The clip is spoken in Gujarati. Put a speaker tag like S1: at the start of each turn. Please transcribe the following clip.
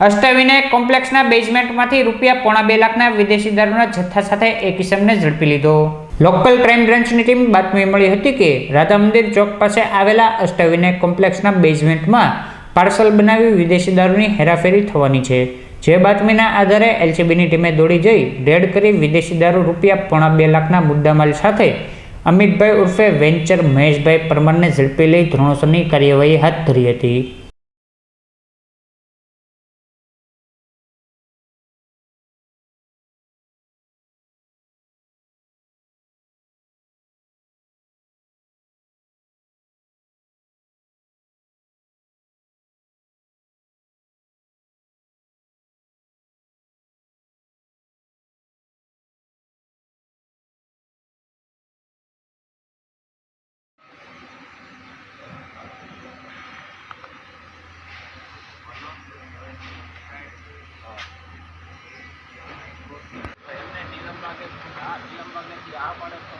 S1: અષ્ટવિનાયક કોમ્પ્લેક્સના બેઝમેન્ટમાંથી રૂપિયા પોણા બે લાખના વિદેશી દારૂના જથ્થા સાથે એક ઇસમને ઝડપી લીધો. લોકલ ક્રાઇમ બ્રાન્ચની ટીમ બાતમી મળી હતી કે રાધા મંદિર ચોક પાસે આવેલા અષ્ટવિનાયક કોમ્પ્લેક્સના બેઝમેન્ટમાં પાર્સલ બનાવી વિદેશી દારૂની હેરાફેરી થવાની છે. જે બાતમીના આધારે એલસીબીની ટીમે દોડી જઈ રેડ કરી વિદેશી દારૂ રૂપિયા પોણા બે લાખના મુદ્દામાલ સાથે અમિતભાઈ ઉર્ફે વેન્ચર મહેશભાઈ પરમારને ઝડપી લઈ ધોરણસરની કાર્યવાહી હાથ ધરી હતી.
S2: આ નીલમબાગેથી આ પડે